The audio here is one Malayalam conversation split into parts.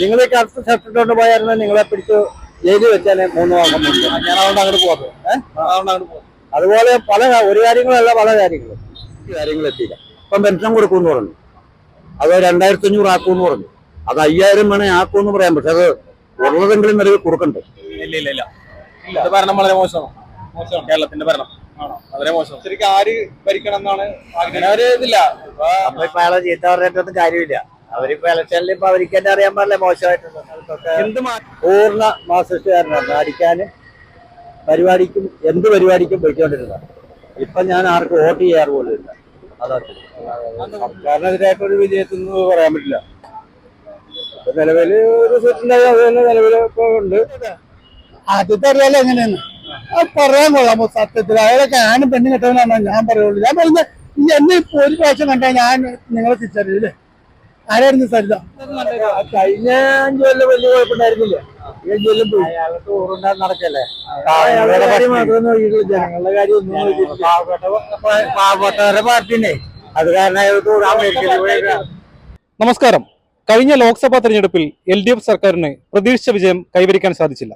നിങ്ങൾ ഈ കറക്റ്റ് ഇട്ടുകൊണ്ട് പോയായിരുന്നു നിങ്ങളെ പിടിച്ച് ജയിലിൽ വെച്ചാൽ മൂന്ന് മാസം മുമ്പ് ഞാൻ അതുകൊണ്ട് അങ്ങോട്ട് പോകുന്നത് ഏഹ് അതുകൊണ്ട് അങ്ങോട്ട് അതുപോലെ പല ഒരു കാര്യങ്ങളല്ല പല കാര്യങ്ങളും. കാര്യങ്ങൾ എത്തിയില്ല. ഇപ്പം പെൻഷൻ കൊടുക്കുമെന്ന് പറഞ്ഞു. അത് രണ്ടായിരത്തി അഞ്ഞൂറ് ആക്കുമെന്ന് പറഞ്ഞു. അത് അയ്യായിരം വേണേ ആക്കുമെന്ന് പറയാം. പക്ഷെ അത് ഉള്ളതെങ്കിലും നിലവിൽ കൊടുക്കണ്ടേ? ഇല്ല ഇല്ല ഇല്ല. ഇത് ഭരണം വളരെ മോശമാണ്. മോശമാണ്. കേരളത്തിന്റെ ഭരണം. വളരെ മോശം ശരിക്കും ആര് ഭരിക്കണം എന്നാണ് അങ്ങനെ ഒരു ഇതില്ല. ഇപ്പൊ അപ്പൊ ഇപ്പൊ അയാളെ ചീത്ത പറഞ്ഞിട്ടൊന്നും കാര്യമില്ല. അവരിപ്പോ ഇലക്ഷനിൽ ഇപ്പൊ അവർക്ക് തന്നെ അറിയാൻ പാടില്ല മോശമായിട്ടുണ്ട്. പൂർണ മാർസിസ്റ്റുകാരനാണ് അടിക്കാനും പരിപാടിക്കും എന്ത് പരിപാടിക്കും പോയിക്കൊണ്ടിരുന്നത് ഇപ്പൊ ഞാൻ ആർക്കും വോട്ട് ചെയ്യാറ് പോലും ഇല്ല. അതാ സർക്കാരിനെതിരായിട്ടൊരു വിജയത്തിന് പറയാൻ പറ്റില്ല. ഇപ്പൊ നിലവിൽ ഒരു സീറ്റുണ്ടായി അത് തന്നെ നിലവിൽ ഇപ്പൊ ഉണ്ട്. ആദ്യത്തെ അറിയാലോ എങ്ങനെയാണ്? പറയാൻ കൊള്ളാമോ സത്യത്തിൽ അയാളൊക്കെ ഞാനും പെണ്ണ് കെട്ടവനാണോ ഞാൻ പറയുള്ളൂ. ഞാൻ പറയുന്നത് ഇനി എന്നെ ഇപ്പൊ ഒരു പ്രാവശ്യം കണ്ടാൽ ഞാൻ നിങ്ങളെ തിരിച്ചറിയില്ലേ? ആരായിരുന്നു സരിത? കഴിഞ്ഞ അഞ്ചു കൊല്ലം വലിയ കുഴപ്പമുണ്ടായിരുന്നില്ല. അഞ്ചു കൊല്ലം പോയി. അയാൾക്ക് ടൂറുണ്ടാ നടക്കല്ലേ? അയാളുടെ കാര്യം മാത്രമേ നോക്കിയിട്ടുള്ളൂ. ജനങ്ങളുടെ കാര്യം ഒന്നും നോക്കിയിട്ടില്ല. പാവപ്പെട്ടവരുടെ പാർട്ടിനെ അത് കാരണം അയാൾ മേടിക്കുന്നത് നമസ്കാരം. കഴിഞ്ഞ ലോക്സഭാ തെരഞ്ഞെടുപ്പിൽ എൽ ഡി എഫ് സർക്കാരിന് പ്രതീക്ഷിച്ച വിജയം കൈവരിക്കാൻ സാധിച്ചില്ല.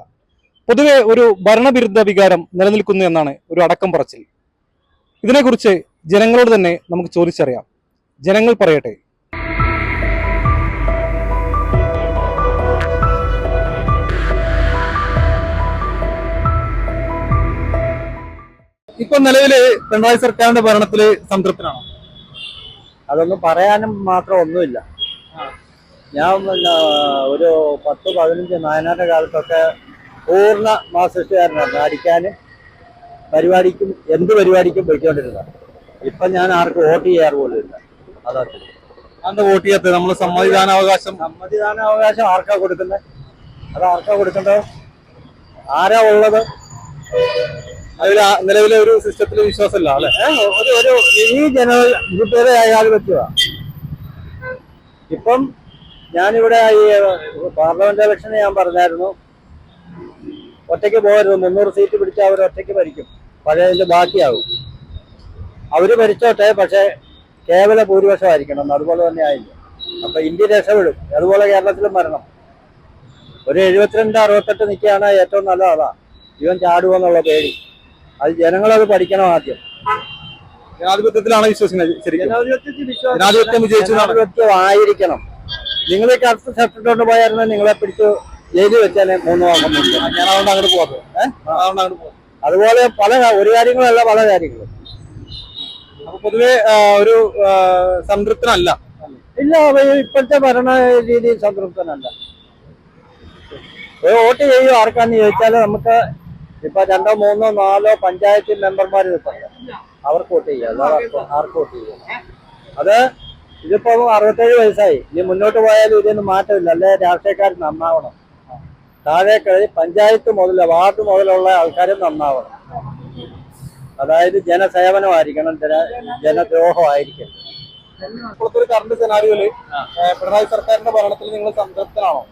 പൊതുവെ ഒരു ഭരണവിരുദ്ധ വികാരം നിലനിൽക്കുന്നു എന്നാണ് ഒരു അടക്കം പറച്ചിൽ. ഇതിനെക്കുറിച്ച് ജനങ്ങളോട് തന്നെ നമുക്ക് ചോദിച്ചറിയാം. ജനങ്ങൾ പറയട്ടെ. ഇപ്പൊ നിലവിൽ പിണറായി സർക്കാരിന്റെ ഭരണത്തിൽ സംതൃപ്തനാണോ? അതൊന്നും പറയാനും മാത്രം ഒന്നുമില്ല. ഞാൻ പിന്നെ ഒരു പത്ത് പതിനഞ്ച് നായനാന്റെ കാലത്തൊക്കെ പൂർണ മാർസിസ്റ്റുകാരനായിരുന്നു അടിക്കാനും പരിപാടിക്കും എന്ത് പരിപാടിക്കും പോയിക്കൊണ്ടിരുന്നത് ഇപ്പൊ ഞാൻ ആർക്കും വോട്ട് ചെയ്യാറ് പോലും ഇല്ല. അതാ. അന്ന് വോട്ട് ചെയ്യാത്ത നമ്മൾ സമ്മതിദാനാവകാശം സമ്മതിദാനാവകാശം ആർക്കാ കൊടുക്കുന്നത് അത് ആർക്കാ കൊടുക്കേണ്ടത്? ആരാ ഉള്ളത്? നിലവിലെ ഒരു സിസ്റ്റത്തിൽ വിശ്വാസമില്ല അല്ലെ? ഒരു ഇപ്പം ഞാനിവിടെ ഈ പാർലമെന്റ് ഇലക്ഷന് ഞാൻ പറഞ്ഞായിരുന്നു ഒറ്റയ്ക്ക് പോകരുത് മുന്നൂറ് സീറ്റ് പിടിച്ചാൽ അവർ ഒറ്റയ്ക്ക് ഭരിക്കും പഴയതിന്റെ ബാക്കിയാവും. അവർ ഭരിച്ചോട്ടെ പക്ഷെ കേവല ഭൂരിപക്ഷമായിരിക്കണം അതുപോലെ തന്നെ ആയില്ല. അപ്പൊ ഇന്ത്യ രക്ഷപ്പെടും അതുപോലെ കേരളത്തിലും മരണം. ഒരു എഴുപത്തിരണ്ട് അറുപത്തെട്ട് നിൽക്കുകയാണ് ഏറ്റവും നല്ല ഇവൻ ചാടുവെന്നുള്ള പേടി. അത് ജനങ്ങളത് പഠിക്കണം ആദ്യം. ജനാധിപത്യത്തിലാണ് വിശ്വസിക്കുന്നത് ശരിക്കും? ജനാധിപത്യം വിജയിച്ചു നിങ്ങൾ ഈ കറുത്ത ഷർട്ട് പോയായിരുന്നു നിങ്ങളെ പിടിച്ച് ജയിലിൽ വെച്ചാൽ മൂന്ന് മാസം ഞാൻ അതുകൊണ്ട് അങ്ങോട്ട് പോകുന്നത് അതുകൊണ്ട് അങ്ങോട്ട് പോകുന്നത് അതുപോലെ പല ഒരു കാര്യങ്ങളല്ല പല കാര്യങ്ങളും. അപ്പൊ പൊതുവെ ഒരു സംതൃപ്തനല്ല. ഇല്ല ഇപ്പോഴത്തെ ഭരണ രീതി സംതൃപ്തനല്ല. ഒരു വോട്ട് ചെയ്യുമോ ആർക്കാന്ന് ചോദിച്ചാൽ നമുക്ക് ഇപ്പൊ രണ്ടോ മൂന്നോ നാലോ പഞ്ചായത്ത് മെമ്പർമാർ നിൽപ്പുണ്ട് അവർക്ക് വോട്ട് ചെയ്യാം. ആർക്കും- വോട്ട് ചെയ്യാം. അത് ഇതിപ്പോ അറുപത്തേഴ് വയസ്സായി. ഇനി മുന്നോട്ട് പോയാലും ഇതൊന്നും മാറ്റമില്ല. അല്ലെ? രാഷ്ട്രീയക്കാർ നന്നാവണം. താഴേക്ക് പഞ്ചായത്ത് മുതൽ വാർഡ് മുതലുള്ള ആൾക്കാരും നന്നാവണം. അതായത് ജനസേവനമായിരിക്കണം. ജന ജനദ്രോഹമായിരിക്കും ഇപ്പോഴത്തെ ഒരു കറണ്ട് സെനാരിയോയിൽ പിണറായി സർക്കാരിന്റെ ഭരണത്തിൽ നിങ്ങൾ സംതൃപ്തനാണോ?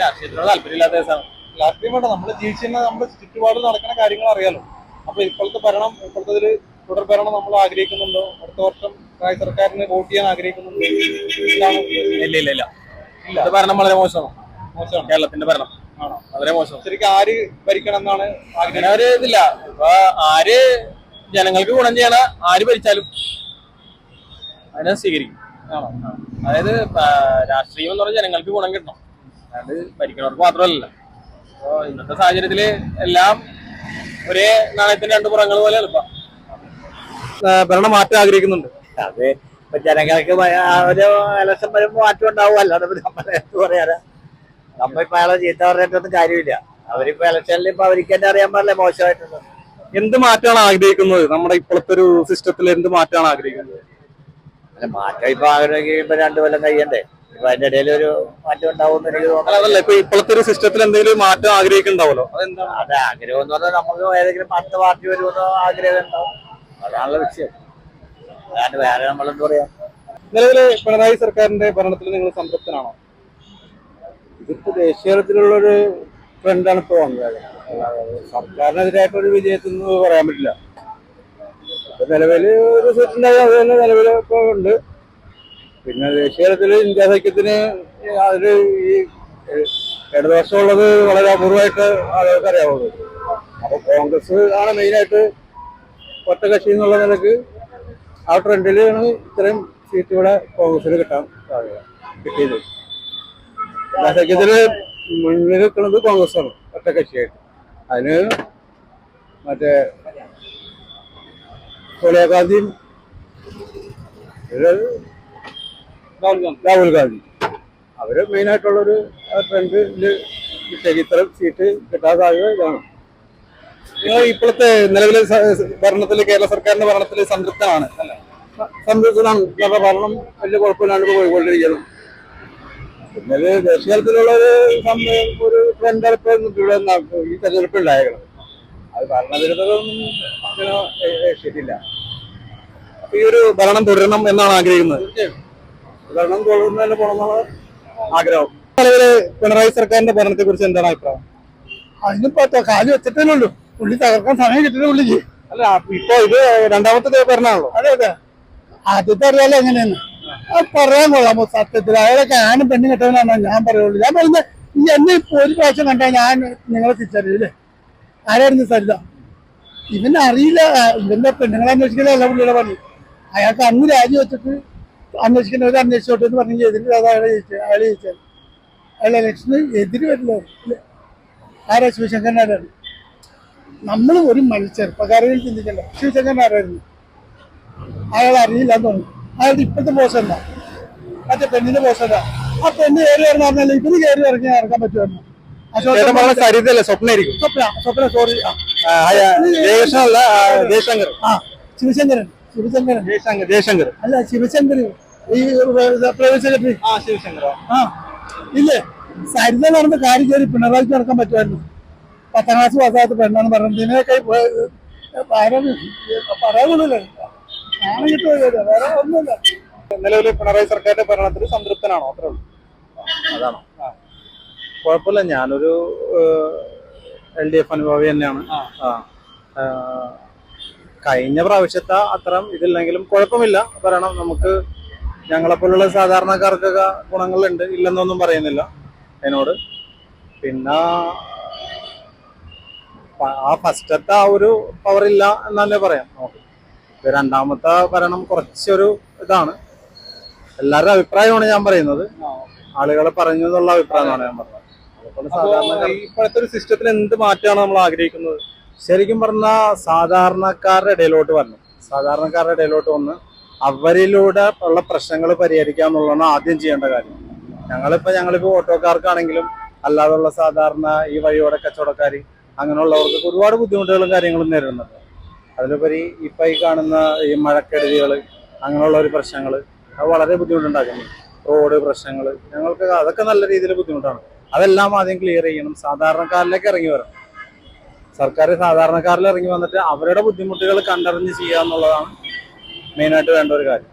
രാഷ്ട്രീയത്തിനോട് താല്പര്യമില്ലാത്ത ദിവസമാണ് രാഷ്ട്രീയം വേണ്ട നമ്മൾ ജീവിച്ചിരുന്ന നമ്മുടെ ചുറ്റുപാട് നടക്കുന്ന കാര്യങ്ങൾ അറിയാലോ. അപ്പൊ ഇപ്പോഴത്തെ ഭരണം ഇപ്പോഴത്തെ ഒരു തുടർ ഭരണം നമ്മൾ ആഗ്രഹിക്കുന്നുണ്ടോ? അടുത്ത വർഷം സർക്കാരിന് വോട്ട് ചെയ്യാൻ ആഗ്രഹിക്കുന്നുണ്ടോ? ഇതാണ് ഇല്ല ഇല്ല ഇല്ല. ഇത് ഭരണം വളരെ മോശമാണ്. മോശമാണ്. കേരളത്തിന്റെ ഭരണം. ആണോ? വളരെ മോശം ശരിക്കും ആര് ഭരിക്കണം എന്നാണ് ആഗ്രഹം? ഒരു ഇതില്ല. ഇപ്പൊ ആര് ജനങ്ങൾക്ക് ഗുണം ചെയ്യണ ആര് ഭരിച്ചാലും അതിനെ സ്വീകരിക്കും. അതായത് രാഷ്ട്രീയം എന്ന് പറഞ്ഞാൽ ജനങ്ങൾക്ക് ഗുണം കിട്ടണം. അതായത് ഭരിക്കണവർക്ക് മാത്രമല്ല. അപ്പോ ഇന്നത്തെ സാഹചര്യത്തിൽ എല്ലാം ഒരേ നാണയത്തിന്റെ രണ്ട് പുറങ്ങൾ പോലെ എളുപ്പം. ഭരണം മാറ്റം ആഗ്രഹിക്കുന്നുണ്ട്. അത്. ഇപ്പൊ ജനങ്ങൾക്ക് ഒരു ഇലക്ഷൻ വരുമ്പോ മാറ്റം ഉണ്ടാവും. അല്ലാതെ നമ്മളെ പറയാനാ. നമ്മളിപ്പോ അയാളെ ചീത്ത പറഞ്ഞിട്ടൊന്നും കാര്യമില്ല. അവരിപ്പോ ഇലക്ഷനിൽ ഇപ്പൊ അവർക്ക് തന്നെ അറിയാൻ പാടില്ല മോശമായിട്ടുള്ളത് എന്ത് മാറ്റമാണ് ആഗ്രഹിക്കുന്നത്? നമ്മുടെ ഇപ്പോഴത്തെ ഒരു സിസ്റ്റത്തിൽ എന്ത് മാറ്റമാണ് ആഗ്രഹിക്കുന്നത്? മാറ്റം ഇപ്പൊ ആഗ്രഹിക്കുമ്പോ ഇപ്പൊ രണ്ടു കൊല്ലം കഴിയണ്ടേ? അതിന്റെ ഇടയിൽ ഒരു മാറ്റം ഉണ്ടാവും എനിക്ക് തോന്നുന്നു. അതല്ല ഇപ്പൊ ഇപ്പോഴത്തെ ഒരു സിസ്റ്റത്തിൽ എന്തെങ്കിലും മാറ്റം ആഗ്രഹിക്കുന്നുണ്ടാവല്ലോ അതെന്താണ് അത് ആഗ്രഹം എന്ന് പറഞ്ഞാൽ നമുക്ക് ഏതെങ്കിലും അടുത്ത പാർട്ടി വരുമെന്നോ ആഗ്രഹം ഉണ്ടാവും. അതാണല്ലോ വിഷയം അല്ലാണ്ട് വേറെ നമ്മളെന്ത് പറയാ? നിലവിലെ പിണറായി സർക്കാരിന്റെ ഭരണത്തിൽ നിങ്ങൾ സംതൃപ്തനാണോ? ഇതിപ്പോ ദേശീയ തലത്തിലുള്ളൊരു ട്രെൻഡാണ് ഇപ്പൊ വന്നത്. സർക്കാരിനെതിരായിട്ടൊരു വിജയത്തിൽ പറയാൻ പറ്റില്ല. നിലവിൽ ഒരു സീറ്റുണ്ടായി അത് തന്നെ നിലവിൽ ഇപ്പൊ ഉണ്ട്. പിന്നെ ദേശീയ ഇന്ത്യ സഖ്യത്തിന് അതിൽ ഈ ഇടതുപക്ഷമുള്ളത് വളരെ അപൂർവമായിട്ട് ആളുകൾക്ക് അറിയാവുള്ളൂ അപ്പൊ കോൺഗ്രസ് ആണ് മെയിനായിട്ട് ഒറ്റ കക്ഷി എന്നുള്ള നിലയ്ക്ക് ആ ട്രെൻഡിലാണ് ഇത്രയും സീറ്റ് ഇവിടെ കോൺഗ്രസിന് കിട്ടാൻ സാധ്യത കിട്ടിയത്. ഇന്ത്യ സഖ്യത്തിൽ മുന്നിൽ നിൽക്കുന്നത് കോൺഗ്രസ് ആണ് ഒറ്റ കക്ഷിയായിട്ട്. അതിന് മറ്റേ സോണിയാഗാന്ധിയും രാഹുൽ ഗാന്ധി അവർ മെയിൻ ആയിട്ടുള്ളൊരു ട്രെൻഡിൽ ഇത്തരം സീറ്റ് കിട്ടാൻ സാധ്യത ഇതാണ് നിങ്ങൾ ഇപ്പോഴത്തെ നിലവിലെ ഭരണത്തിൽ കേരള സർക്കാരിന്റെ ഭരണത്തിൽ സംതൃപ്തമാണ് സംതൃപ്തനാണ് കേരള ഭരണം വലിയ കുഴപ്പമില്ലാണ്ട് പോയിക്കൊണ്ടിരിക്കുന്നത് പോയിക്കൊണ്ടിരിക്കുന്നു പിന്നെ ഇത് ദേശീയ തലത്തിലുള്ള ഒരു ഒരു ട്രെൻഡ് ഇപ്പൊ ഇവിടെ ഈ തെരഞ്ഞെടുപ്പ് ഉണ്ടായേക്കണം അത് ഭരണവിരുദ്ധതൊന്നും അങ്ങനെ ശരിയില്ല ഈ ഒരു ഭരണം തുടരണം എന്നാണ് ആഗ്രഹിക്കുന്നത് ഭരണം തുടർന്ന് തന്നെ പോകണമെന്നാണ് ആഗ്രഹം. നിലവിൽ പിണറായി സർക്കാരിന്റെ ഭരണത്തെ കുറിച്ച് എന്താണ് അഭിപ്രായം? അതിനിപ്പോ കാൽ വെച്ചിട്ടേ ഉള്ളൂ. പുള്ളി തകർക്കാൻ സമയം കിട്ടില്ല പുള്ളിക്ക്. അല്ല ഇപ്പൊ ഇത് രണ്ടാമത്തെ ഭരണമാണല്ലോ. അതെ അതെ. ആദ്യത്തെ അറിയാലോ എങ്ങനെയാണ് അത് പറയാൻ കൊള്ളാമോ സത്യത്തിൽ അയാളൊക്കെ ആനും പെണ്ണും കെട്ടവനാണോ. ഞാൻ പറയുള്ളൂ. ഞാൻ പറയുന്നത് ഈ എന്നെ ഇപ്പൊ ഒരു പ്രാവശ്യം കണ്ടാൽ ഞാൻ നിങ്ങളെ തിരിച്ചറിയില്ലേ ആരായിരുന്നു സരിത? ഇവനെ അറിയില്ല ഇവന്റെ പെണ്ണുങ്ങളെ അന്വേഷിക്കലല്ല പുള്ളിയുടെ പണി. അയാൾക്ക് അന്ന് രാജി വെച്ചിട്ട് അന്വേഷിക്കുന്നവർ അന്വേഷിച്ചോട്ടെ എന്ന് പറഞ്ഞു എതിര് അയാളെ ജയിച്ചത് അയാൾ ജയിച്ചത്. അയാൾ ഇലക്ഷന് എതിര് വരില്ല? ആരാ ശിവശങ്കരനാരാണ് നമ്മൾ ഒരു മനുഷ്യ ചെറുപ്പക്കാരെയും ചിന്തിക്കണ്ട. ശിവശങ്കരൻ ആരായിരുന്നു? അയാൾ അറിയില്ല എന്ന് തോന്നുന്നു. അയാളുടെ ഇപ്പോഴത്തെ പോസ്റ്റ് എന്താ? മറ്റേ പെണ്ണിന്റെ പോസ്റ്റ് എന്താ? ആ പെണ്ണ് കയറി ഇറങ്ങാറില്ല ഇവർ കയറി ഇറങ്ങി ഇറങ്ങാൻ പറ്റുമായിരുന്നു ശിവശങ്കരൻ ശിവശങ്കരൻ. അല്ല ശിവശങ്കർ. ഈ പ്രൈവറ്റ് സെക്രട്ടറി ആ ഇല്ലേ? സരിത നടന്ന കാര്യം കയറി പിണറായിക്ക് നടക്കാൻ പറ്റുമായിരുന്നു. പത്താം ക്ലാസ് പാസ്സാത്ത പെണ്ണാണ് പറഞ്ഞത് ഇതിനൊക്കെ കിട്ടുമല്ലോ വേറെ ഒന്നുമില്ല. നിലവിലെ പിണറായി സർക്കാരിന്റെ ഭരണത്തിൽ സംതൃപ്തനാണോ? അത്രേ ഉള്ളൂ. അതാണ്? കുഴപ്പമില്ല. ഞാനൊരു എൽ ഡി എഫ് അനുഭാവി തന്നെയാണ്. കഴിഞ്ഞ പ്രാവശ്യത്തെ അത്തരം ഇതില്ലെങ്കിലും കുഴപ്പമില്ല. ഭരണം നമുക്ക് ഞങ്ങളെപ്പോലുള്ള സാധാരണക്കാർക്കൊക്കെ ഗുണങ്ങളുണ്ട്. ഇല്ലെന്നൊന്നും പറയുന്നില്ല അതിനോട് പിന്നെ ആ ഫസ്റ്റത്തെ ആ ഒരു പവർ ഇല്ല എന്നല്ലേ പറയാം. നമുക്ക് രണ്ടാമത്തെ ഭരണം കുറച്ചൊരു ഇതാണ്. എല്ലാവരുടെ അഭിപ്രായമാണ് ഞാൻ പറയുന്നത്. ആളുകൾ പറഞ്ഞു എന്നുള്ള അഭിപ്രായമാണ് ഞാൻ പറഞ്ഞത്. ഇപ്പോഴത്തെ ഒരു സിസ്റ്റത്തിൽ എന്ത് മാറ്റമാണ് നമ്മൾ ആഗ്രഹിക്കുന്നത്? ശരിക്കും പറഞ്ഞാൽ സാധാരണക്കാരുടെ ഇടയിലോട്ട് വരണം സാധാരണക്കാരുടെ ഇടയിലോട്ട് വന്ന് അവരിലൂടെ ഉള്ള പ്രശ്നങ്ങൾ പരിഹരിക്കുക എന്നുള്ളതാണ് ആദ്യം ചെയ്യേണ്ട കാര്യം. ഞങ്ങളിപ്പോ ഞങ്ങളിപ്പോ ഓട്ടോക്കാർക്കാണെങ്കിലും അല്ലാതെയുള്ള സാധാരണ ഈ വഴിയോടെ കച്ചവടക്കാർ അങ്ങനെയുള്ളവർക്ക് ഒരുപാട് ബുദ്ധിമുട്ടുകളും കാര്യങ്ങളും നേരിടുന്നുണ്ട്. അതിലുപരി ഇപ്പൊ ഈ കാണുന്ന ഈ മഴക്കെടുതികൾ അങ്ങനെയുള്ള ഒരു പ്രശ്നങ്ങൾ അത് വളരെ ബുദ്ധിമുട്ടുണ്ടാക്കുന്നു. റോഡ് പ്രശ്നങ്ങൾ ഞങ്ങൾക്ക് അതൊക്കെ നല്ല രീതിയിൽ ബുദ്ധിമുട്ടാണ്. അതെല്ലാം ആദ്യം ക്ലിയർ ചെയ്യണം. സാധാരണക്കാരിലേക്ക് ഇറങ്ങി വരണം. സർക്കാർ സാധാരണക്കാരിൽ ഇറങ്ങി വന്നിട്ട് അവരുടെ ബുദ്ധിമുട്ടുകൾ കണ്ടറിഞ്ഞ് ചെയ്യുക എന്നുള്ളതാണ് മെയിനായിട്ട് വേണ്ട ഒരു കാര്യം.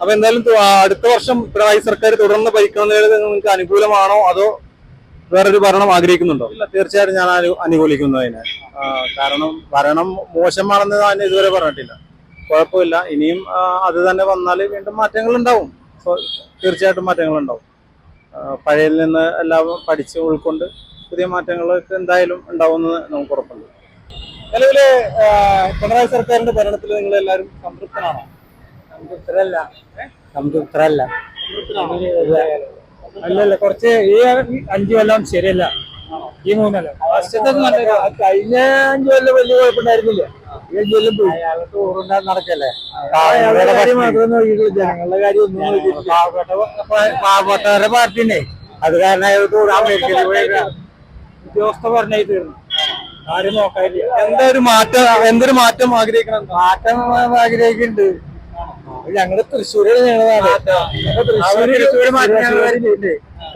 അപ്പൊ എന്തായാലും അടുത്ത വർഷം പിണറായി സർക്കാർ തുടർന്ന് ഭരിക്കുന്നതിൽ നിങ്ങൾക്ക് അനുകൂലമാണോ? അതോ വേറൊരു ഭരണം ആഗ്രഹിക്കുന്നുണ്ടോ? ഇല്ല തീർച്ചയായിട്ടും ഞാൻ അനു- അനുകൂലിക്കുന്നു അതിനെ. കാരണം ഭരണം മോശമാണെന്ന് ഞാൻ ഇതുവരെ പറഞ്ഞിട്ടില്ല. കുഴപ്പമില്ല. ഇനിയും അത് തന്നെ വന്നാൽ വീണ്ടും മാറ്റങ്ങൾ ഉണ്ടാവും തീർച്ചയായിട്ടും മാറ്റങ്ങൾ ഉണ്ടാവും പഴയതിൽ നിന്ന് എല്ലാം പഠിച്ച് ഉൾക്കൊണ്ട് പുതിയ മാറ്റങ്ങൾ എന്തായാലും ഉണ്ടാവുമെന്ന് നമുക്ക് ഉറപ്പുണ്ട്. നിലവിലെ പിണറായി സർക്കാരിന്റെ ഭരണത്തിൽ നിങ്ങൾ എല്ലാവരും സംതൃപ്തനാണോ? സംതൃപ്തരല്ല. സംതൃപ്തരല്ല. അല്ലല്ല കുറച്ച് ഈ അഞ്ചു കൊല്ലം ശരിയല്ല. ഈ മൂന്നല്ല. കഴിഞ്ഞ അഞ്ചു കൊല്ലം വലിയ കുഴപ്പമുണ്ടായിരുന്നില്ല. ഈ അഞ്ചു കൊല്ലം പോയി. അയാൾക്ക് ടൂറുണ്ടാ നടക്കല്ലേ? അയാളുടെ കാര്യം മാത്രമേ നോക്കിയിട്ടുള്ളൂ. ജനങ്ങളുടെ കാര്യം ഒന്നും നോക്കിയിട്ടില്ല. പാവപ്പെട്ട പാവപ്പെട്ടവരുടെ പാർട്ടിനെ അത് കാരണം അമേരിക്കയിൽ ഉദ്യോഗസ്ഥ പറഞ്ഞായി തീർന്നു. ആരും നോക്കാനില്ല. എന്താ ഒരു മാറ്റം എന്തൊരു മാറ്റം ആഗ്രഹിക്കണം? മാറ്റം ആഗ്രഹിക്കുന്നുണ്ട്. ഞങ്ങൾ തൃശ്ശൂരാണ് ഞങ്ങളാണ് തൃശ്ശൂര് തൃശ്ശൂര് മാറ്റം വരുത്തിണ്ട്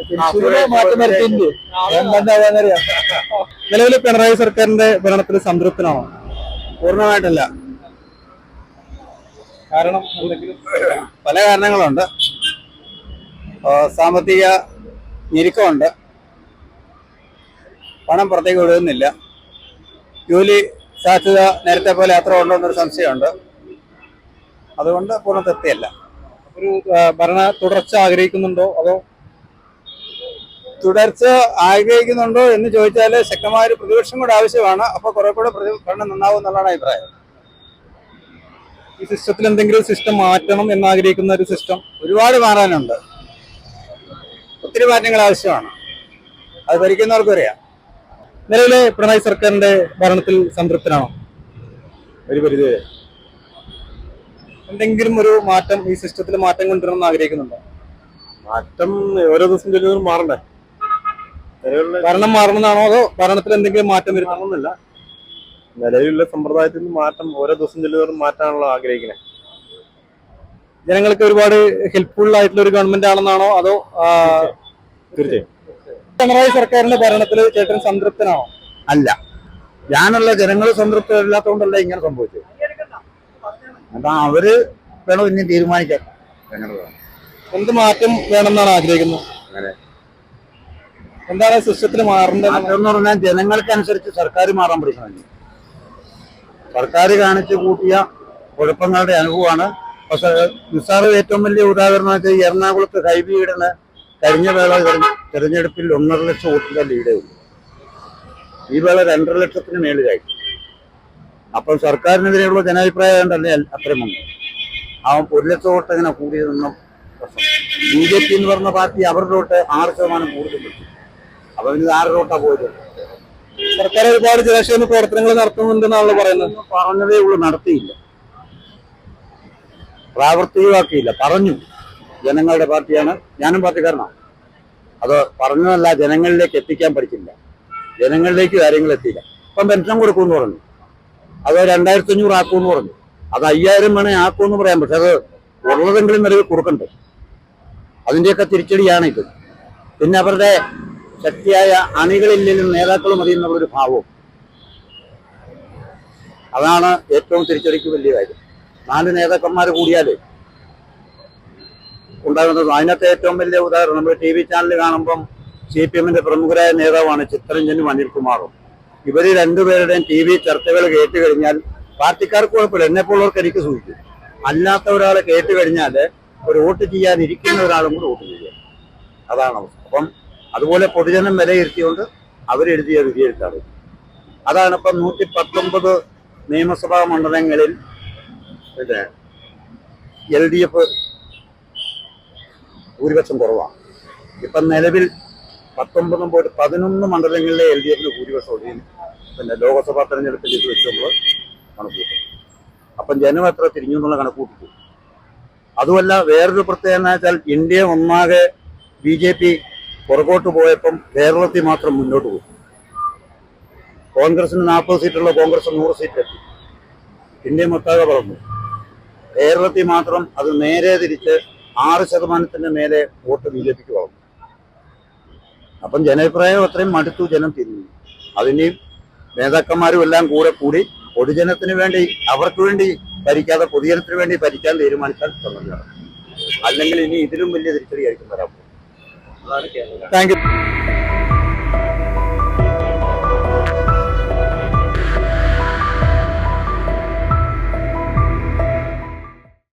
തൃശ്ശൂര് നിലവിൽ പിണറായി സർക്കാരിന്റെ ഭരണത്തിൽ സംതൃപ്തനാണോ? പൂർണമായിട്ടല്ല. കാരണം പല കാരണങ്ങളുണ്ട്. സാമ്പത്തിക ഞെരുക്കമുണ്ട്. പണം പുറത്തേക്ക് വിടുന്നില്ല. ജോലി സാധ്യത നേരത്തെ പോലെ അത്ര ഉണ്ടോ എന്നൊരു സംശയമുണ്ട്. അതുകൊണ്ട് പൂർണ തൃപ്തിയല്ല. ഒരു ഭരണ തുടർച്ച ആഗ്രഹിക്കുന്നുണ്ടോ അതോ തുടർച്ച ആഗ്രഹിക്കുന്നുണ്ടോ എന്ന് ചോദിച്ചാൽ ശക്തമായ ഒരു പ്രതിപക്ഷം കൂടെ ആവശ്യമാണ്. അപ്പോൾ കുറെ കൂടെ ഭരണം നന്നാവും എന്നുള്ളതാണ് അഭിപ്രായം. ഈ സിസ്റ്റത്തിൽ എന്തെങ്കിലും സിസ്റ്റം മാറ്റണം എന്ന് ആഗ്രഹിക്കുന്ന ഒരു സിസ്റ്റം ഒരുപാട് മാറാനുണ്ട്. ഒത്തിരി മാറ്റങ്ങൾ ആവശ്യമാണ്. അത് ഭരിക്കുന്നവർക്കും അറിയാം. നിലവിലെ പിണറായി സർക്കാരിന്റെ ഭരണത്തിൽ സംതൃപ്തനാണോ? ഒരു പരിധി എന്തെങ്കിലും ഒരു മാറ്റം ഈ സിസ്റ്റത്തിൽ മാറ്റം കൊണ്ടുവരണം ആഗ്രഹിക്കുന്നുണ്ടോ? മാറ്റം ഓരോ ദിവസം ചെല്ലുന്നതും മാറണ്ടേ? ഭരണം മാറണമെന്നാണോ അതോ ഭരണത്തിൽ എന്തെങ്കിലും മാറ്റം വരുത്തണമെന്നില്ല നിലവിലുള്ള സമ്പ്രദായത്തിൽ നിന്ന് മാറ്റം ഓരോ ദിവസം ചെല്ലുന്നതും മാറ്റാണല്ലോ ആഗ്രഹിക്കുന്നത് ജനങ്ങൾക്ക് ഒരുപാട് ഹെൽപ്ഫുൾ ആയിട്ടുള്ള ഒരു ഗവൺമെന്റ് ആണെന്നാണോ അതോ തീർച്ചയായും. പിണറായി സർക്കാരിന്റെ ഭരണത്തിൽ ചേട്ടൻ സംതൃപ്തനാണോ? അല്ല. ഞാനുള്ള ജനങ്ങൾ സംതൃപ്തരല്ലാത്തതുകൊണ്ടല്ല ഇങ്ങനെ സംഭവിച്ചത്. അപ്പൊ അവർ വേണം ഇനി തീരുമാനിക്കാൻ. എന്ത് മാറ്റം വേണമെന്നാണ് ആഗ്രഹിക്കുന്നത്? അങ്ങനെ. എന്താണ് സിസ്റ്റത്തിൽ മാറേണ്ടത്? മാറ്റം എന്ന് പറഞ്ഞാൽ ജനങ്ങൾക്കനുസരിച്ച് സർക്കാർ മാറാൻ പഠിക്കണം. സർക്കാർ കാണിച്ചു കൂട്ടിയ കുഴപ്പങ്ങളുടെ അനുഭവമാണ്. പക്ഷെ നിസ്സാറ് ഏറ്റവും വലിയ ഉദാഹരണം വെച്ചാൽ ഹൈബി ഇടണ കഴിഞ്ഞ വേള തെരഞ്ഞ- തെരഞ്ഞെടുപ്പിൽ ഒന്നര ലക്ഷം വോട്ടിന്റെ ലീഡേ ഉള്ളൂ. ഈ വേള രണ്ടര ലക്ഷത്തിന് മേളിലായി. അപ്പം സർക്കാരിനെതിരെയുള്ള ജനാഭിപ്രായം ഉണ്ടല്ലേ അത്രയും വന്നു ആ ഒരു ലക്ഷം വോട്ട് എങ്ങനെ കൂടിയതെന്നും പ്രശ്നം. ബി ജെ പി എന്ന് പറഞ്ഞ പാർട്ടി അവരുടെ വോട്ട് ആറ് ശതമാനം കൂടുതൽ കിട്ടി അപ്പൊ ഇത് ആറ് വോട്ടാ പോയത്? സർക്കാർ ഒരുപാട് ജലക്ഷേമ പ്രവർത്തനങ്ങൾ നടത്തുന്നുണ്ടെന്നാണല്ലോ പറയുന്നത്. പറഞ്ഞതേ ഉള്ളൂ നടത്തിയില്ല. പ്രാവർത്തികമാക്കിയില്ല പറഞ്ഞു. ജനങ്ങളുടെ പാർട്ടിയാണ്. ഞാനും പാർട്ടിക്കാരനാണ്. അത് പറഞ്ഞതല്ല ജനങ്ങളിലേക്ക് എത്തിക്കാൻ പഠിച്ചില്ല. ജനങ്ങളിലേക്ക് കാര്യങ്ങൾ എത്തിയില്ല. ഇപ്പം പെൻഷൻ കൊടുക്കുമെന്ന് പറഞ്ഞു. അത് രണ്ടായിരത്തി അഞ്ഞൂറ് ആക്കുമെന്ന് പറഞ്ഞു. അത് അയ്യായിരം വേണേ ആക്കുമെന്ന് പറയാം. പക്ഷെ അത് ഉള്ളതെങ്കിലും നിലവിൽ കൊടുക്കണ്ടേ. അതിന്റെയൊക്കെ തിരിച്ചടിയാണ് ഇത് പിന്നെ അവരുടെ ശക്തിയായ അണികളില്ലെങ്കിലും നേതാക്കൾ മതി ഒരു ഭാവവും. അതാണ് ഏറ്റവും തിരിച്ചടിക്ക് വലിയ കാര്യം. നാല് നേതാക്കന്മാർ കൂടിയാൽ ഉണ്ടാകുന്നത് അതിനകത്ത് ഏറ്റവും വലിയ ഉദാഹരണം നമ്മൾ ടി വി ചാനൽ കാണുമ്പം സി പി എമ്മിന്റെ പ്രമുഖരായ നേതാവാണ് ചിത്തരഞ്ജനും അനിൽകുമാറും. ഇവർ രണ്ടുപേരുടെയും ടി വി ചർച്ചകൾ കേട്ട് കഴിഞ്ഞാൽ പാർട്ടിക്കാർക്ക് കുഴപ്പമില്ല. എന്നെപ്പോലുള്ളവർക്ക് എനിക്ക് സൂചിക്കും. അല്ലാത്ത ഒരാൾ കേട്ട് കഴിഞ്ഞാൽ ഒരു വോട്ട് ചെയ്യാതിരിക്കുന്ന ഒരാളും കൂടെ വോട്ട് ചെയ്യുക. അതാണ് അവസ്ഥ. അപ്പം അതുപോലെ പൊതുജനം വിലയിരുത്തിയുകൊണ്ട് അവരെഴുതിയ വിധിയെഴുത്താണ് അതാണ് ഇപ്പം നൂറ്റി പത്തൊമ്പത് നിയമസഭാ മണ്ഡലങ്ങളിൽ പിന്നെ എൽ ഡി എഫ് ഭൂരിപക്ഷം കുറവാണ്. ഇപ്പം നിലവിൽ പത്തൊമ്പതും പോയിട്ട് പതിനൊന്ന് മണ്ഡലങ്ങളിലെ എൽ ഡി എഫിന് ഭൂരിപക്ഷം ഒഴിയും പിന്നെ ലോക്സഭാ തെരഞ്ഞെടുപ്പിൽ ഇത് വെച്ച് നമ്മൾ കണക്കൂട്ടും. അപ്പം ജനം എത്ര തിരിഞ്ഞു എന്നുള്ള കണക്കൂട്ടിക്കും. അതുമല്ല വേറൊരു പ്രത്യേകത എന്ന് വെച്ചാൽ ഇന്ത്യ ഒന്നാകെ ബി ജെ പി പുറകോട്ട് പോയപ്പം കേരളത്തിൽ മാത്രം മുന്നോട്ട് പോയി. കോൺഗ്രസിന് നാൽപ്പത് സീറ്റുള്ള കോൺഗ്രസ് നൂറ് സീറ്റ് എത്തി ഇന്ത്യ മൊത്താകെ പറഞ്ഞു കേരളത്തിൽ മാത്രം അത് നേരെ തിരിച്ച് ആറ് ശതമാനത്തിന്റെ മേലെ വോട്ട് ബി ജെ പിക്ക് വളർന്നു. അപ്പം ജനാഭിപ്രായം അത്രയും മടുത്തു ജനം തിരിഞ്ഞു. അതിനെയും നേതാക്കന്മാരും എല്ലാം കൂടെ കൂടി പൊതുജനത്തിന് വേണ്ടി അവർക്ക് വേണ്ടി ഭരിക്കാതെ പൊതുജനത്തിന് വേണ്ടി ഭരിക്കാൻ തീരുമാനിച്ചാൽ സമരം അല്ലെങ്കിൽ ഇനി ഇതിലും വലിയ തിരിച്ചടിയായിരിക്കും വരാൻ പോകും താങ്ക് യു.